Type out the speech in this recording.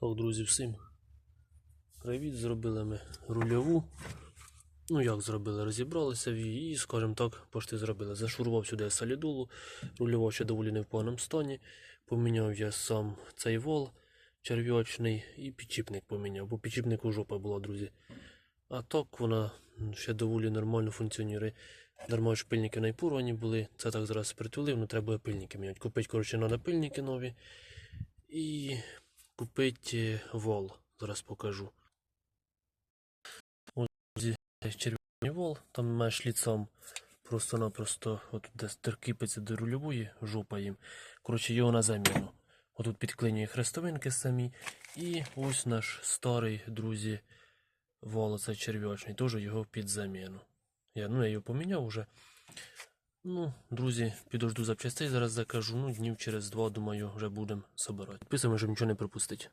Так, друзі, всім привіт. Зробили ми рульову. Ну, як зробили, розібралися і, скажімо так, пошти зробили. Зашурував сюди я солідолу, рульова ще доволі не в поганому стані. Поміняв я сам цей вал черв'ячний і підчіпник поміняв, бо підчіпник у жопа була, друзі. А так вона ще доволі нормально функціонує. Дарма ж пильники найпорвані були. Це так зараз притулив, ну треба пильники міняти. Купити, коротше, треба пильники нові. І купити вал. Зараз покажу. Ось червоний вал, там маєш ліцом просто-напросто от де теркипиться до рульової, жопа їм. Коротше, його на заміну. Отут підклинює хрестовинки самі. І ось наш старий, друзі, вал, оцей черв'ячний, теж його під заміну. Я, ну, я його поміняв уже. Ну, друзі, підожду запчастей, зараз закажу. Ну, днів через два, думаю, вже будемо собирати. Підписуємо, щоб нічого не пропустити.